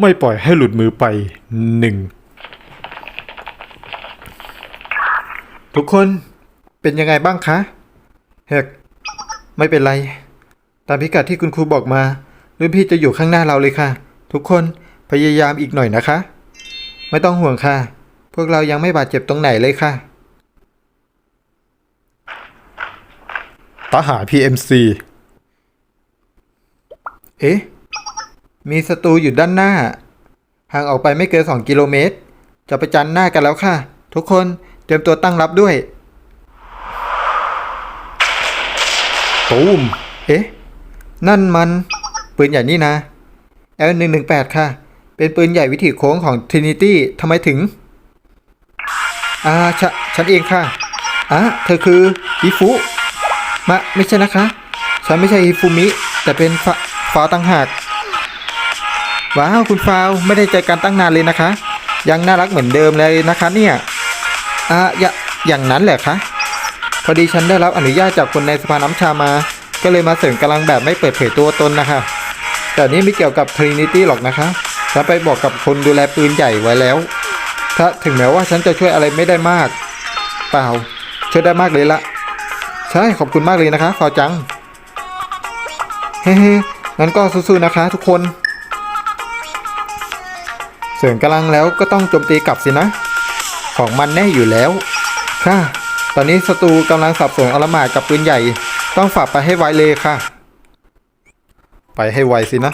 ไม่ปล่อยให้หลุดมือไปหนึ่งทุกคนเป็นยังไงบ้างคะเฮกไม่เป็นไร ตามพิกัดที่คุณครูบอกมารุ่นพี่จะอยู่ข้างหน้าเราเลยค่ะ ทุกคนพยายามอีกหน่อยนะคะ ไม่ต้องห่วงค่ะ พวกเรายังไม่บาดเจ็บตรงไหนเลยค่ะทหาร PMC เอ๊ะ มีศัตรูอยู่ด้านหน้า ห่างออกไปไม่เกิน 2 กิโลเมตร จะไปจันหน้ากันแล้วค่ะ ทุกคนเตรียมตัวตั้งรับด้วยตูมเอ๊ะ นั่นมัน ปืนใหญ่นี่นะ L118 ค่ะ เป็นปืนใหญ่วิถีโค้งของ Trinity ทำไมถึง อ่าฉะฉันเองค่ะอะเธอคือฮิฟุมะไม่ใช่นะคะ ฉันไม่ใช่ฮิฟุมิ แต่เป็นฟาฟาวต่างหาก ว้าวคุณฟาวไม่ได้เจอกันตั้งนานเลยนะคะ ยังน่ารักเหมือนเดิมเลยนะคะเนี่ยอ่าอย่าอย่างนั้นแหละคะพอดีฉันได้รับอนุญาตจากคนในสภาน้ำชามา ก็เลยมาเสริมกำลังแบบไม่เปิดเผยตัวตนนะคะ แต่นี่ไม่เกี่ยวกับ Trinity หรอกนะคะฉันไปบอกกับคนดูแลปืนใหญ่ไว้แล้ว ถ้าถึงแม้ว่าฉันจะช่วยอะไรไม่ได้มาก เปล่า ช่วยได้มากเลยละใช่ขอบคุณมากเลยนะคะฟาวจัง เฮ้ๆงั้นก็สู้ๆนะคะ ทุกคน เสริมกำลังแล้วก็ต้องโจมตีกลับสินะ ของมันแน่อยู่แล้ว ค่ะ ตอนนี้ศัตรูกำลังสับสนอลหมาดกับปืนใหญ่ ต้องฝากไปให้ไวเลยค่ะ ไปให้ไวสินะ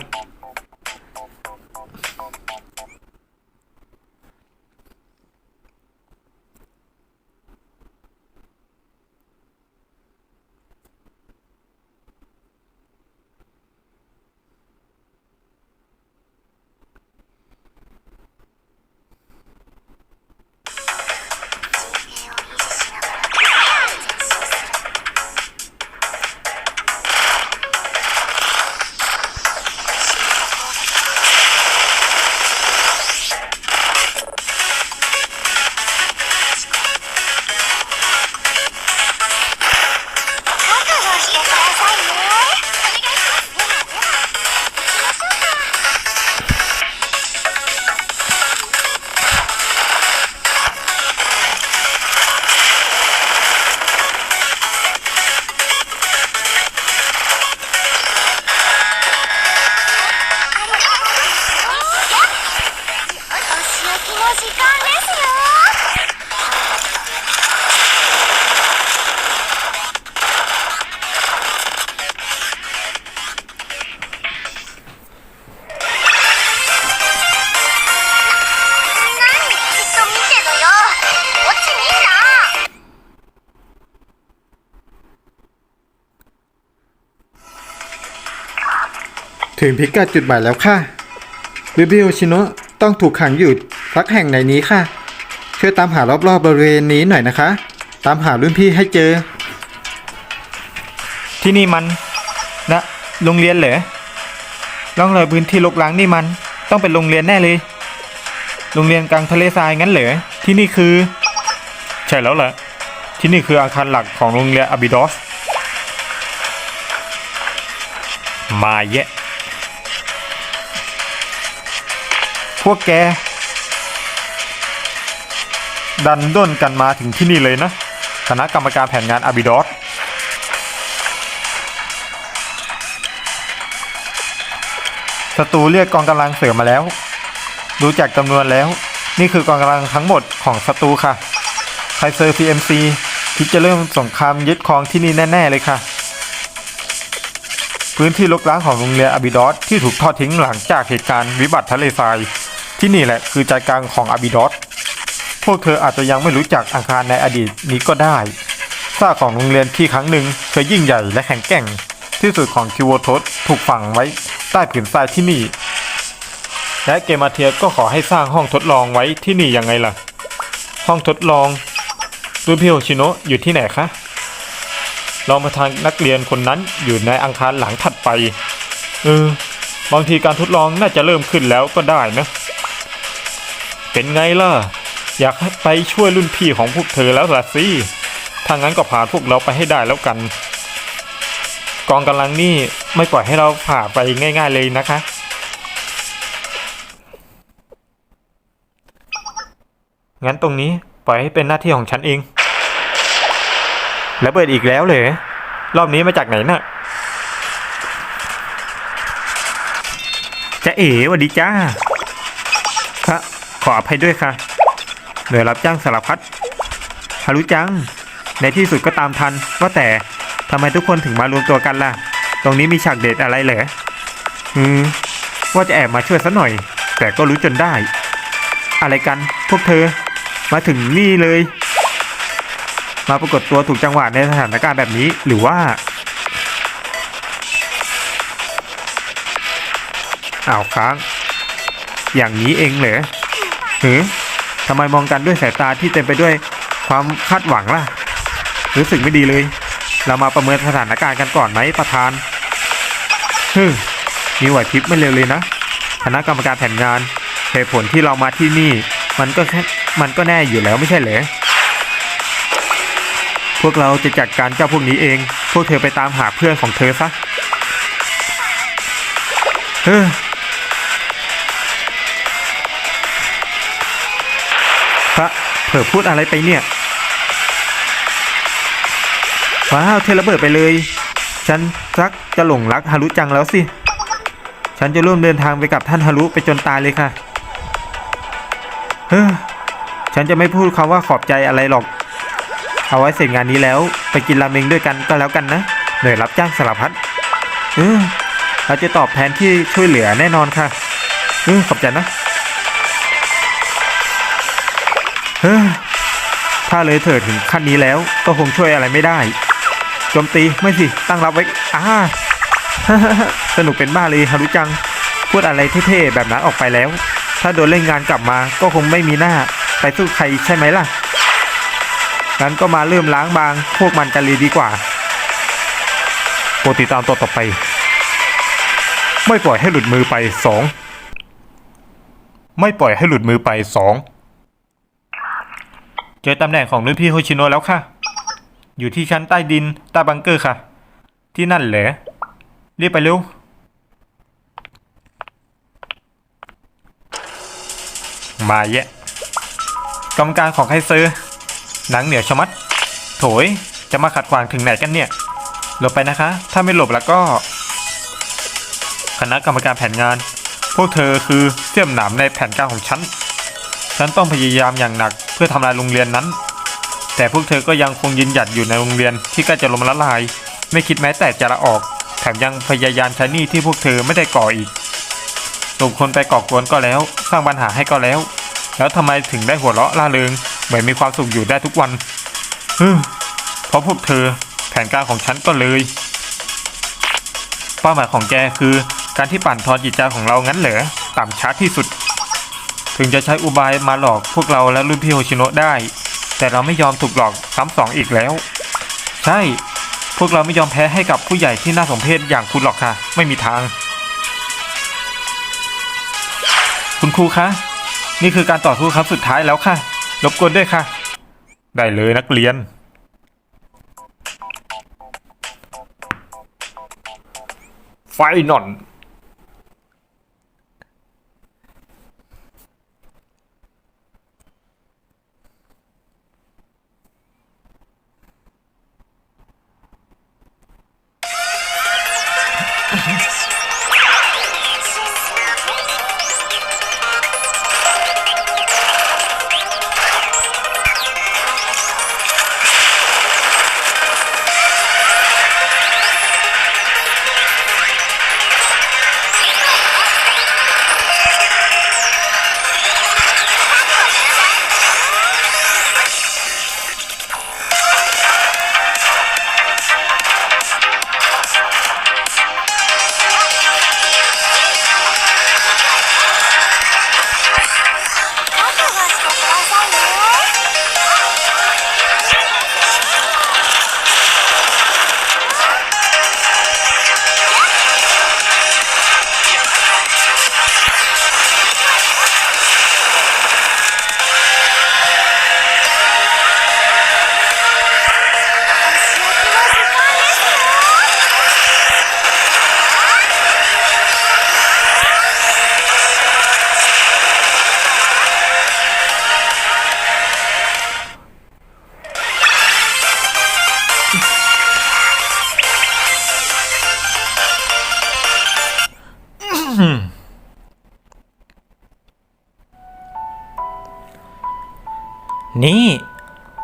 ถึงพิกัดจุดหมายแล้วค่ะริบิโอชิโนะต้องถูกขังอยู่สักแห่งไหนนี้ค่ะ ช่วยตามหารอบๆบริเวณนี้หน่อยนะคะ ตามหารุ่นพี่ให้เจอ ที่นี่มันนะโรงเรียนเหรอร่องรอยพื้นที่ลกล้างนี่มัน ต้องเป็นโรงเรียนแน่เลย โรงเรียนกลางทะเลทรายงั้นเหรอที่นี่คือ ใช่แล้วแหละที่นี่คืออาคารหลักของโรงเรียนอาบิดอส มาแยะ วกแก ดันด้นกันมาถึงที่นี่เลยนะ คณะกรรมการแผนงานอาบิดอสศัตรูเรียกกองกำลังเสริมมาแล้ว ดูจากจำนวนแล้ว นี่คือกองกำลังทั้งหมดของศัตรูค่ะไคเซอร์ PMC คิดจะเริ่มสงครามยึดครองที่นี่แน่ ๆ เลยค่ะ พื้นที่ลกล้างของโรงเรียนอาบิดอสที่ถูกทอดทิ้งหลังจากเหตุการณ์วิบัติทะเลทราย ที่นี่แหละคือใจกลางของอาบิดอสพวกเธออาจจะยังไม่รู้จักอาคารในอดีตนี้ก็ได้ซากของโรงเรียนที่ครั้งหนึ่งเคยยิ่งใหญ่และแข็งแกร่ง ที่สุดของคิวโวทสถูกฝังไว้ใต้ผืนทรายที่นี่ และเกมาเทียก็ขอให้สร้างห้องทดลองไว้ที่นี่ยังไงล่ะ ห้องทดลองรูพิโอชิโนะอยู่ที่ไหนคะรองประธานนักเรียนคนนั้นอยู่ในอังคารหลังถัดไป เออ บางทีการทดลองน่าจะเริ่มขึ้นแล้วก็ได้นะ เป็นไงล่ะ อยากไปช่วยรุ่นพี่ของพวกเธอแล้วล่ะสิถ้างั้นก็ผ่าพวกเราไปให้ได้แล้วกัน กองกำลังนี่ไม่ปล่อยให้เราผ่าไปง่าย ๆเลยนะคะ งั้นตรงนี้ปล่อยให้เป็นหน้าที่ของฉันเอง แล้วเปิดอีกแล้วเลยรอบนี้มาจากไหนนะ่ะจะเอ๋วัสดีจ้า ออภัยด้วยค่ะ หน่วยรับจ้างสารพัดฮารุจัง ในที่สุดก็ตามทัน ว่าแต่ทำไมทุกคนถึงมารวมตัวกันล่ะ ตรงนี้มีฉากเด็ดอะไรเหรออืม ว่าจะแอบมาช่วยซะหน่อย แต่ก็รู้จนได้ อะไรกันพวกเธอ มาถึงนี่เลย มาปรากฏตัวถูกจังหวะในสถานการณ์แบบนี้หรือว่าอ้าวค้าง อย่างนี้เองเหรอ หือทำไมมองกันด้วยสายตาที่เต็มไปด้วยความคาดหวังล่ะ รู้สึกไม่ดีเลย เรามาประเมินสถานการณ์กันก่อนไหมประธานฮึมมีไหวพริบไม่เร็วเลยนะคณะกรรมการแผนงานเหตุผลที่เรามาที่นี่ มันก็แค่มันก็แน่อยู่แล้วไม่ใช่เหรอพวกเราจะจัดการเจ้าพวกนี้เอง พวกเธอไปตามหาเพื่อนของเธอซะเฮ้อ ลอพูดอะไรไปเนี่ย ว้าวเทระเบิดไปเลย ฉันรักจะหลงรักฮารุจังแล้วสิ ฉันจะร่วมเดินทางไปกับท่านฮารุไปจนตายเลยค่ะ เฮ้อ ฉันจะไม่พูดคำว่าขอบใจอะไรหรอก เอาไว้เสร็จงานนี้แล้วไปกินราเมงด้วยกันก็แล้วกันนะหน่วยรับจ้างสารพัด เออเราจะตอบแทนที่ช่วยเหลือแน่นอนค่ะ เออขอบใจนะ ถ้าเลยเถิดถึงขั้นนี้แล้ว ก็คงช่วยอะไรไม่ได้โจมตีไม่สิตั้งรับไว้อ่าสนุกเป็นบ้าเลยฮารุจัง พูดอะไรเท่ๆแบบนั้นออกไปแล้ว ถ้าโดนเล่นงานกลับมาก็คงไม่มีหน้า ไปสู้ใครใช่ไหมล่ะงั้นก็มาเริ่มล้างบาง พวกมันกันเลยดีกว่าโปรดติดตามตัวต่อไป ไม่ปล่อยให้หลุดมือไปสองไม่ปล่อยให้หลุดมือไปสอง เจอตำแหน่งของรุ่นพี่โฮชิโนะแล้วค่ะ อยู่ที่ชั้นใต้ดินใต้บังเกอร์ค่ะ ที่นั่นเหรอรีบไปเร็วมาแยะกรรมการของไคเซอร์หนังเหนียวชะมัด โถย จะมาขัดขวางถึงไหนกันเนี่ย หลบไปนะคะ ถ้าไม่หลบแล้วก็ คณะกรรมการแผนงาน พวกเธอคือเสี่ยมหนามในแผนการของฉัน ฉันต้องพยายามอย่างหนักเพื่อทำลายโรงเรียนนั้น แต่พวกเธอก็ยังคงยืนหยัดอยู่ในโรงเรียนที่ใกล้จะล้มละลาย ไม่คิดแม้แต่จะละออก แถมยังพยายามใช้หนี้ที่พวกเธอไม่ได้ก่ออีกส่งคนไปก่อกวนก็แล้ว สร้างปัญหาให้ก็แล้ว แล้วทำไมถึงได้หัวเราะล่าเริงเหมือนมีความสุขอยู่ได้ทุกวันฮึเพราะพวกเธอแผนการของฉันก็เลย เป้าหมายของแกคือการที่ปั่นทอนจิตใจของเรางั้นเหรอต่ำช้าที่สุด ถึงจะใช้อุบายมาหลอกพวกเราและรุ่นพี่โฮชิโนะได้ แต่เราไม่ยอมถูกหลอกซ้ำสองอีกแล้ว ใช่ พวกเราไม่ยอมแพ้ให้กับผู้ใหญ่ที่น่าสมเพชอย่างคุณหรอกค่ะ ไม่มีทาง คุณครูคะ นี่คือการต่อสู้ครั้งสุดท้ายแล้วค่ะ รบกวนด้วยค่ะ ได้เลยนักเรียนไฟนอน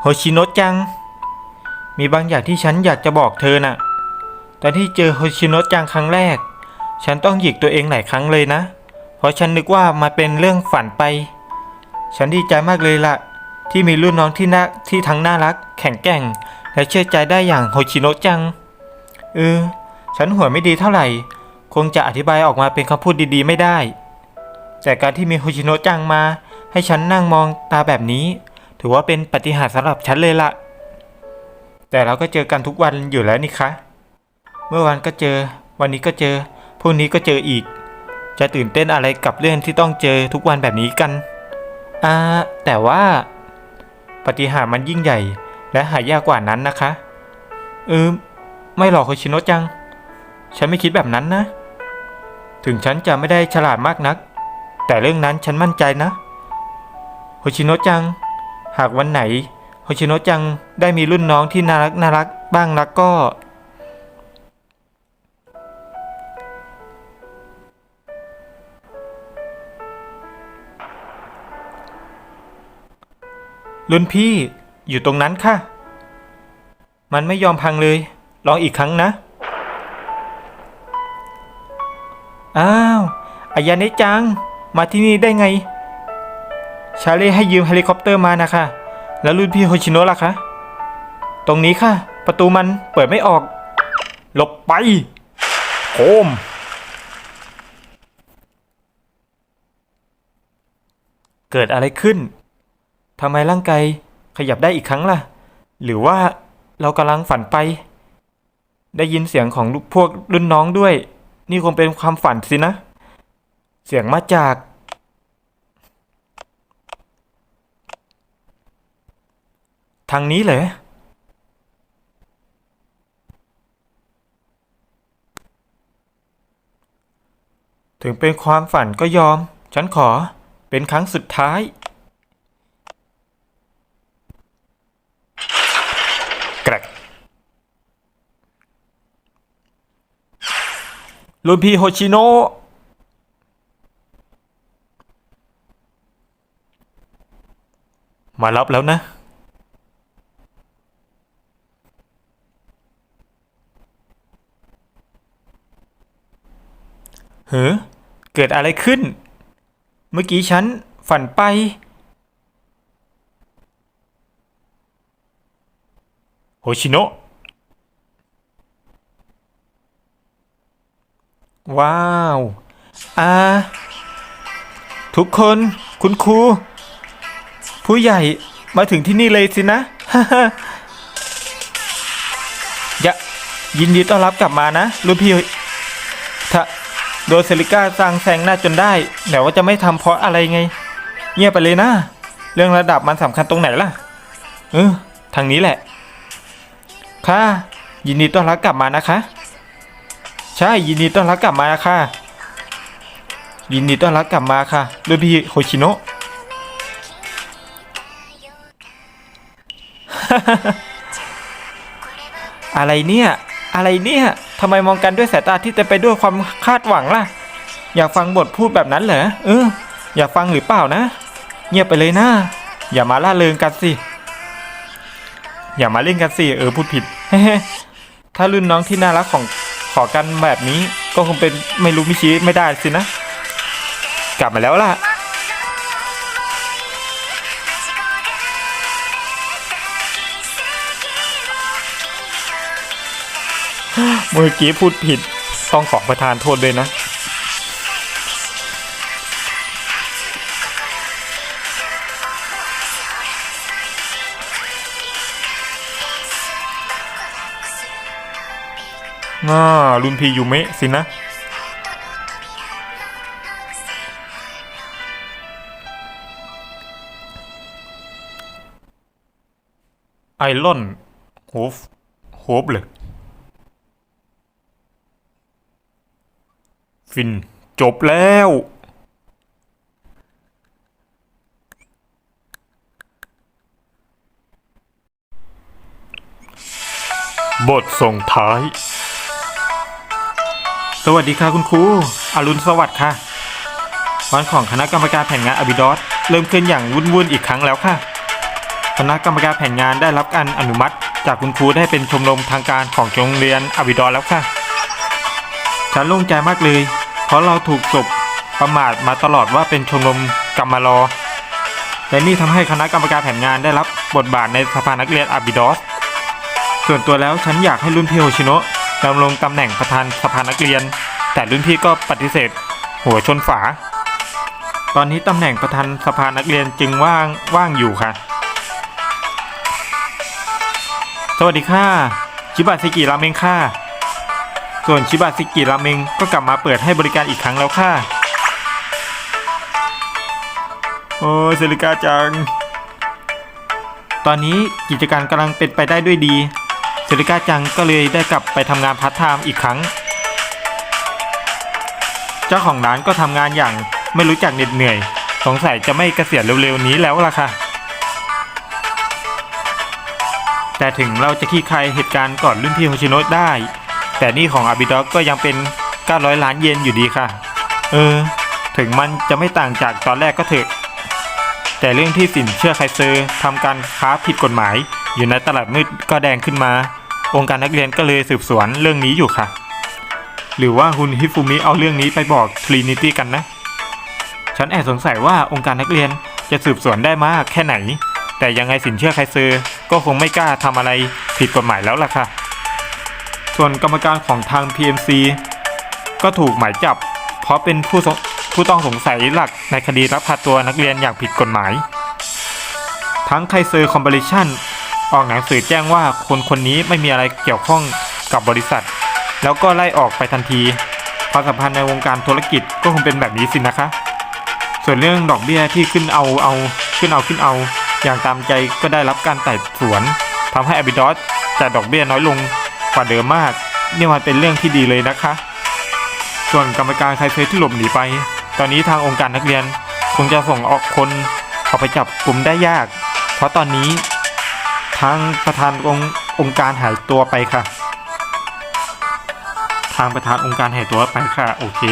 โฮชิโนะจัง มีบางอย่างที่ฉันอยากจะบอกเธอน่ะตอนที่เจอโฮชิโนะจังครั้งแรก ฉันต้องหยิกตัวเองหลายครั้งเลยนะ เพราะฉันนึกว่ามาเป็นเรื่องฝันไป ฉันดีใจมากเลยล่ะ ที่มีรุ่นน้องที่น่าที่ทั้งน่ารัก แข็งแกร่ง และเชื่อใจได้อย่างโฮชิโนะจัง เออ ฉันหัวไม่ดีเท่าไหร่ คงจะอธิบายออกมาเป็นคำพูดดีๆ ไม่ได้ แต่การที่มีโฮชิโนะจังมา ให้ฉันนั่งมองตาแบบนี้ ถือว่าเป็นปฏิหารสำหรับฉันเลยละ แต่เราก็เจอกันทุกวันอยู่แล้วนี่คะ เมื่อวานก็เจอ วันนี้ก็เจอ พรุ่งนี้ก็เจออีก จะตื่นเต้นอะไรกับเรื่องที่ต้องเจอทุกวันแบบนี้กัน อ่า แต่ว่า ปฏิหารมันยิ่งใหญ่ และหายากกว่านั้นนะคะ เออไม่หรอกโคชิโนจัง ฉันไม่คิดแบบนั้นนะ ถึงฉันจะไม่ได้ฉลาดมากนัก แต่เรื่องนั้นฉันมั่นใจนะโฮชิโนะจัง หากวันไหนโฮชิโนะจังได้มีรุ่นน้องที่น่ารักน่ารักบ้างแล้วก็ รุ่นพี่อยู่ตรงนั้นค่ะ มันไม่ยอมพังเลย ลองอีกครั้งนะ อ้าวอายาเนะจัง มาที่นี่ได้ไง ชาเล่ให้ยืมเฮลิคอปเตอร์มานะคะ แล้วรุ่นพี่โฮชิโนะล่ะคะ ตรงนี้ค่ะ ประตูมันเปิดไม่ออก หลบไปโคมเกิดอะไรขึ้น ทำไมร่างกายขยับได้อีกครั้งล่ะ หรือว่าเรากำลังฝันไป ได้ยินเสียงของพวกรุ่นน้องด้วย นี่คงเป็นความฝันสินะ เสียงมาจาก ทางนี้เหรอถึงเป็นความฝันก็ยอม ฉันขอเป็นครั้งสุดท้าย กรกรุ่นพี่โฮชิโนะมารับแล้วนะ เฮ้อเกิดอะไรขึ้น เมื่อกี้ฉันฝันไป โฮชิโนะ ว้าว อ่า ทุกคนคุณครู ผู้ใหญ่มาถึงที่นี่เลยสินะย่ายินดีต้อนรับกลับมานะรุ่นพี่ถ้า โดนเซริก้าสร้างแซงหน้าจนได้ แต่ว่าจะไม่ทำเพราะอะไรไง เงียบไปเลยนะ เรื่องระดับมันสำคัญตรงไหนล่ะ เออ ทางนี้แหละ ค่ะ ยินดีต้อนรับกลับมานะคะ ใช่ ยินดีต้อนรับกลับมาค่ะ ยินดีต้อนรับกลับมาค่ะรุ่นพี่โฮชิโนะอะไรเนี่ย อะไรเนี่ยทำไมมองกันด้วยสายตาที่เต็มไปด้วยความคาดหวังล่ะ อยากฟังบทพูดแบบนั้นเหรอเออ อยากฟังหรือเปล่านะ เงียบไปเลยนะอย่ามาล่าเริงกันสิ อย่ามาเล่นกันสิเออพูดผิดถ้ารุ่นน้องที่น่ารักของขอกันแบบนี้ก็คงเป็นไม่รู้มิชี้ไม่ได้สินะ กลับมาแล้วล่ะ เมื่อกี้พูดผิดต้องขอประทานโทษด้วยนะ น่ารุนพี่ยูเมะสินะไอรอนโฮฟโฮฟเลย ฟินจบแล้ว บทส่งท้าย สวัสดีค่ะคุณครู อรุณสวัสดิ์ค่ะ วันของคณะกรรมการแผนงานอบิดอสเริ่มขึ้นอย่างวุ่นวุ่นอีกครั้งแล้วค่ะ คณะกรรมการแผนงานได้รับการอนุมัติ จากคุณครูได้เป็นชมรมทางการของโรงเรียนอบิดอสแล้วค่ะ ฉันโล่งใจมากเลย ราะเราถูกจบประมาทมาตลอดว่าเป็นชมรมกรรมารอ และนี่ทำให้คณะกรรมการแผนงานได้รับบทบาทในสภานักเรียนอาบิดอส ส่วนตัวแล้วฉันอยากให้รุ่นพี่โฮชิโนะดำรงตำแหน่งประธานสภานักเรียน แต่รุ่นพี่ก็ปฏิเสธ หัวชนฝา ตอนนี้ตำแหน่งประธานสภานักเรียนจึงว่างว่างอยู่ค่ะ สวัสดีค่ะ ชิบะซิกิราเมงค่ะ ส่วนชิบะซิกิราเมงก็กลับมาเปิดให้บริการอีกครั้งแล้วค่ะ โอ้ยเซริกาจัง ตอนนี้กิจการกำลังเป็นไปได้ด้วยดี เซริกาจังก็เลยได้กลับไปทำงานพาร์ทไทม์อีกครั้ง เจ้าของร้านก็ทำงานอย่างไม่รู้จักเหน็ดเหนื่อย สงสัยจะไม่เกษียณเร็วๆนี้แล้วล่ะค่ะ แต่ถึงเราจะขี้คายเหตุการณ์ก่อนรุ่นพี่โฮชิโนะได้ แต่นี่ของอาบิดอกก็ยังเป็น 900 ล้านเยนอยู่ดีค่ะ เออ ถึงมันจะไม่ต่างจากตอนแรกก็เถอะ แต่เรื่องที่สินเชื่อไคเซอร์ทำการค้าผิดกฎหมาย อยู่ในตลาดมืดก็แดงขึ้นมา องค์การนักเรียนก็เลยสืบสวนเรื่องนี้อยู่ค่ะ หรือว่าฮุนฮิฟุมิเอาเรื่องนี้ไปบอกทรินิตี้กันนะ ฉันแอบสงสัยว่าองค์การนักเรียนจะสืบสวนได้มากแค่ไหน แต่ยังไงสินเชื่อไคเซอร์ก็คงไม่กล้าทำอะไรผิดกฎหมายแล้วล่ะค่ะ ส่วนกรรมการของทาง PMC ก็ถูกหมายจับ เพราะเป็นผู้ผู้ต้องสงสัยหลักในคดีลักพาตัวนักเรียนอย่างผิดกฎหมาย ทั้งไคเซอร์คอมบริชันออกหนังสือแจ้งว่าคนคนนี้ไม่มีอะไรเกี่ยวข้องกับบริษัท แล้วก็ไล่ออกไปทันทีความสัมพันธ์ในวงการธุรกิจก็คงเป็นแบบนี้สินะคะ ส่วนเรื่องดอกเบี้ยที่ขึ้นเอาเอาขึ้นเอาขึ้นเอา อย่างตามใจก็ได้รับการไต่สวนทำให้อบิดอสจ่ายดอกเบี้ยน้อยลง กว่าเดิมมาก นี่มันเป็นเรื่องที่ดีเลยนะคะ ส่วนกรรมการไคเซอร์ที่หลบหนีไป ตอนนี้ทางองค์การนักเรียนคงจะส่งออกคนออกไปจับกลุ่มได้ยาก เพราะตอนนี้ทางประธานองค์องค์การหายตัวไปค่ะ ทางประธานองค์การหายตัวไปค่ะ โอเค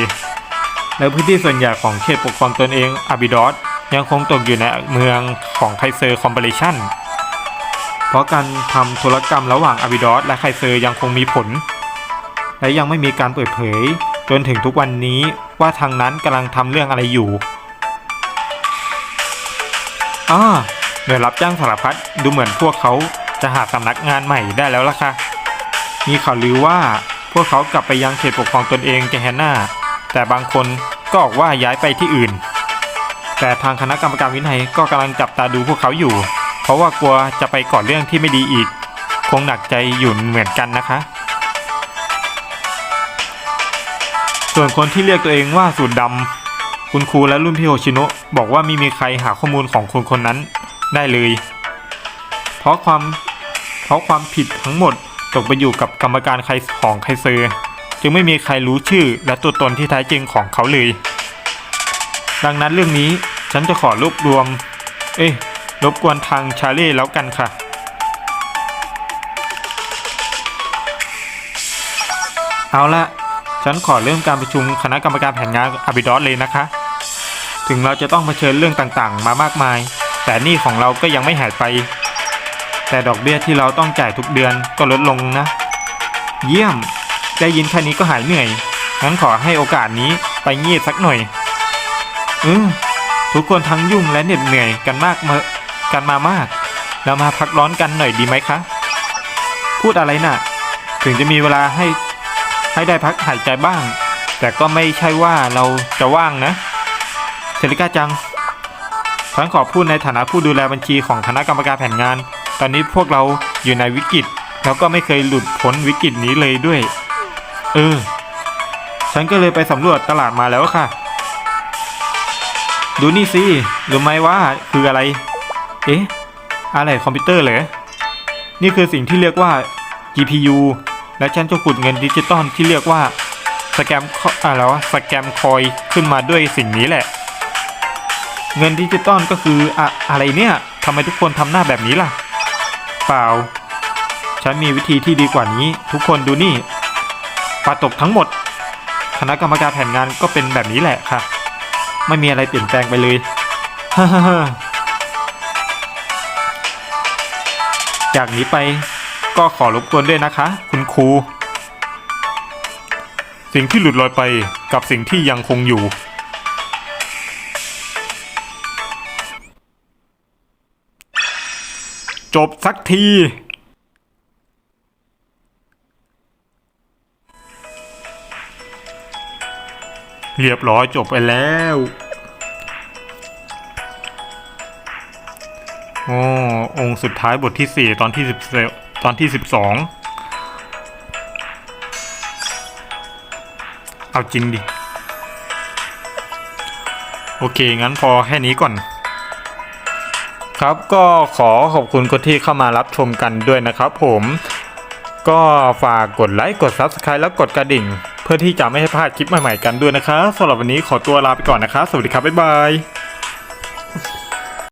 แล้วพื้นที่ส่วนใหญ่ของเขตปกครองตนเองอาบิดอสยังคงตกอยู่ในเมืองของไคเซอร์คอมเบเลชั่น เพราะการทำธุรกรรมระหว่างอาบิดอสและไคเซอร์ยังคงมีผล และยังไม่มีการเปิดเผย จนถึงทุกวันนี้ว่าทางนั้นกำลังทำเรื่องอะไรอยู่อ้าหน่วยรับจ้างสารพัดดูเหมือนพวกเขาจะหาสำนักงานใหม่ได้แล้วล่ะค่ะมีข่าวลือว่าพวกเขากลับไปยังเขตปกครองตนเองแกแฮนนาแต่บางคนก็ออกว่าย้ายไปที่อื่น แต่ทางคณะกรรมการวินัยก็กำลังจับตาดูพวกเขาอยู่ เพราะว่ากลัวจะไปก่อเรื่องที่ไม่ดีอีก คงหนักใจอยู่เหมือนกันนะคะ ส่วนคนที่เรียกตัวเองว่าสูตรดำคุณครูและรุ่นพี่โฮชิโนะบอกว่าไม่มีใครหาข้อมูลของคนคนนั้นได้เลย เพราะความเพราะความผิดทั้งหมดตกไปอยู่กับกรรมการใครของไครเซอร์จึงไม่มีใครรู้ชื่อและตัวตนที่แท้จริงของเขาเลย ดังนั้นเรื่องนี้ฉันจะขอรวบรวม เอ้ย รบกวนทางชาเล่แล้วกันค่ะ เอาละฉันขอเริ่มการประชุมคณะกรรมการแผนงานอาบิดอสเลยนะคะ ถึงเราจะต้องเผชิญเรื่องต่างๆ มามากมาย แต่หนี้ของเราก็ยังไม่หายไป แต่ดอกเบี้ยที่เราต้องจ่ายทุกเดือนก็ลดลงนะ เยี่ยม ได้ยินแค่นี้ก็หายเหนื่อย งั้นขอให้โอกาสนี้ไปเงียบสักหน่อย อืมทุกคนทั้งยุ่งและเหน็ดเหนื่อยกันมากมา กันมามาก เรามาพักร้อนกันหน่อยดีไหมคะ พูดอะไรน่ะ ถึงจะมีเวลาให้ให้ได้พักหายใจบ้าง แต่ก็ไม่ใช่ว่าเราจะว่างนะเซริก้าจังฉันขอพูดในฐานะผู้ดูแลบัญชีของคณะกรรมการแผนงาน ตอนนี้พวกเราอยู่ในวิกฤต แล้วก็ไม่เคยหลุดพ้นวิกฤตนี้เลยด้วย เออ ฉันก็เลยไปสำรวจตลาดมาแล้วค่ะ ดูนี่สิรู้ไหมว่าคืออะไร เอ๊ะ อะไรคอมพิวเตอร์เหรอ นี่คือสิ่งที่เรียกว่า GPU และฉันจะขุดเงินดิจิตอลที่เรียกว่าสแกมอะไรวะสแกมคอยขึ้นมาด้วยสิ่งนี้แหละ เงินดิจิตอลก็คืออะอะไรเนี่ยทำไมทุกคนทำหน้าแบบนี้ล่ะ เปล่า ฉันมีวิธีที่ดีกว่านี้ ทุกคนดูนี่ปาตกทั้งหมด คณะกรรมการแผนงานก็เป็นแบบนี้แหละค่ะ ไม่มีอะไรเปลี่ยนแปลงไปเลย จากนี้ไปก็ขอรบกวนด้วยนะคะ คุณครู สิ่งที่หลุดลอยไปกับสิ่งที่ยังคงอยู่ จบสักที เรียบร้อยจบไปแล้ว โอ้องค์สุดท้ายบทที่สี่ตอนที่สิบตอนที่สิบสองเอาจริงดิ โอเค งั้นพอแค่นี้ก่อน ครับก็ขอขอบคุณคนที่เข้ามารับชมกันด้วยนะครับผมก็ฝากกดไลค์กด Subscribe แล้วกดกระดิ่ง เพื่อที่จะไม่ให้พลาดคลิปใหม่ๆกันด้วยนะครับสำหรับวันนี้ขอตัวลาไปก่อนนะครับสวัสดีครับ บ๊ายบาย